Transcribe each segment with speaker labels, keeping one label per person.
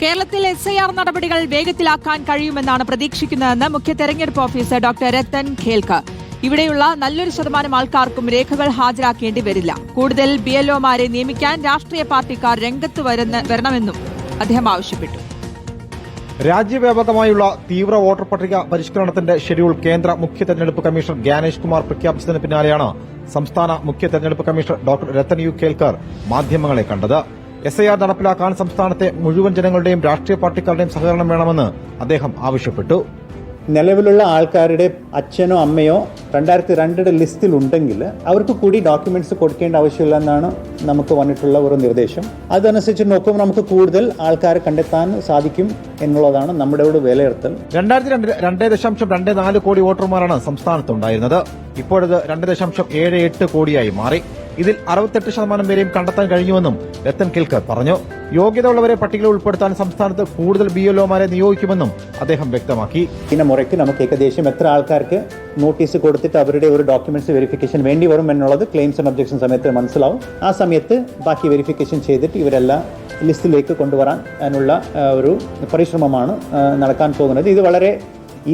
Speaker 1: കേരളത്തിൽ S I R നടപടികൾ വേഗത്തിലാക്കാൻ കഴിയുമെന്നാണ് പ്രതീക്ഷിക്കുന്നതെന്ന് മുഖ്യ തെരഞ്ഞെടുപ്പ് ഓഫീസർ ഡോക്ടർ രത്തൻ ഖേൽക്കർ ഇവിടെയുള്ള നല്ലൊരു ശതമാനം ആൾക്കാർക്കും രേഖകൾ ഹാജരാക്കേണ്ടി വരില്ല. കൂടുതൽ ബി എൽഒമാരെ നിയമിക്കാൻ രാഷ്ട്രീയ പാർട്ടിക്കാർ രംഗത്ത് വരുന്ന വരണമെന്നും അദ്ദേഹം ആവശ്യപ്പെട്ടു.
Speaker 2: രാജ്യവ്യാപകമായുള്ള തീവ്ര വോട്ടർ പട്ടിക പരിഷ്കരണത്തിന്റെ ഷെഡ്യൂൾ കേന്ദ്ര മുഖ്യ തെരഞ്ഞെടുപ്പ് കമ്മീഷണർ ഗ്യാനേഷ് കുമാർ പ്രഖ്യാപിച്ചതിന് പിന്നാലെയാണ് സംസ്ഥാന മുഖ്യ തെരഞ്ഞെടുപ്പ് commissioner doctor Rathan U Kelkar മാധ്യമങ്ങളെ കണ്ടത്. എസ് ഐ ആർ നടപ്പിലാക്കാൻ സംസ്ഥാനത്തെ മുഴുവൻ ജനങ്ങളുടെയും രാഷ്ട്രീയ പാർട്ടിക്കാരുടെയും സഹകരണം വേണമെന്ന് അദ്ദേഹം ആവശ്യപ്പെട്ടു.
Speaker 3: നിലവിലുള്ള ആൾക്കാരുടെ അച്ഛനോ അമ്മയോ രണ്ടായിരത്തി രണ്ടിന്റെ ലിസ്റ്റിൽ ഉണ്ടെങ്കിൽ അവർക്ക് കൂടി ഡോക്യുമെന്റ്സ് കൊടുക്കേണ്ട ആവശ്യമില്ല എന്നാണ് നമുക്ക് വന്നിട്ടുള്ള ഒരു നിർദ്ദേശം. അതനുസരിച്ച് നോക്കുമ്പോൾ നമുക്ക് കൂടുതൽ ആൾക്കാരെ കണ്ടെത്താൻ സാധിക്കും എന്നുള്ളതാണ് നമ്മുടെ ഒരു വിലയിരുത്തൽ.
Speaker 2: രണ്ടായിരത്തി രണ്ട് രണ്ടേ ദശാംശം രണ്ട് നാല് കോടി വോട്ടർമാരാണ് സംസ്ഥാനത്തുണ്ടായിരുന്നത്. ഇപ്പോഴത് രണ്ട് ദശാംശം ഏഴ് എട്ട് കോടിയായി മാറി. ഇതിൽ അറുപത്തെട്ട് ശതമാനം പേരെയും കണ്ടെത്താൻ കഴിഞ്ഞുവെന്നും രത്തൻ കിൽക്കർ പറഞ്ഞു. യോഗ്യതയുള്ളവരെ പട്ടികയിൽ ഉൾപ്പെടുത്താൻ സംസ്ഥാനത്ത് കൂടുതൽ ബി എൽഒമാരെ നിയോഗിക്കുമെന്നും അദ്ദേഹം വ്യക്തമാക്കി.
Speaker 3: പിന്നെ മുറയ്ക്ക് നമുക്ക് ഏകദേശം എത്ര ആൾക്കാർക്ക് നോട്ടീസ് കൊടുത്തിട്ട് അവരുടെ ഒരു ഡോക്യുമെന്റ്സ് വെരിഫിക്കേഷൻ വേണ്ടി വരും എന്നുള്ളത് ക്ലെയിംസ് ആൻഡ് ഒബ്ജക്ഷൻ സമയത്ത് മനസ്സിലാവും. ആ സമയത്ത് ബാക്കി വെരിഫിക്കേഷൻ ചെയ്തിട്ട് ഇവരെല്ലാം ലിസ്റ്റിലേക്ക് കൊണ്ടുവരാൻ അതിനുള്ള ഒരു പരിശ്രമമാണ് നടക്കാൻ പോകുന്നത്. ഇത് വളരെ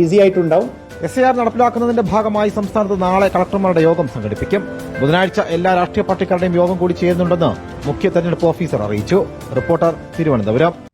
Speaker 3: ഈസി ആയിട്ടുണ്ടാവും.
Speaker 2: എസ് ആർ നടപ്പിലാക്കുന്നതിന്റെ ഭാഗമായി സംസ്ഥാനത്ത് നാളെ കളക്ടർമാരുടെ യോഗം സംഘടിപ്പിക്കും. ബുധനാഴ്ച എല്ലാ രാഷ്ട്രീയ പാർട്ടിക്കാരുടെയും യോഗം കൂടി ചേരുന്നുണ്ടെന്ന് മുഖ്യ തെരഞ്ഞെടുപ്പ് ഓഫീസർ അറിയിച്ചു. റിപ്പോർട്ടർ തിരുവനന്തപുരം.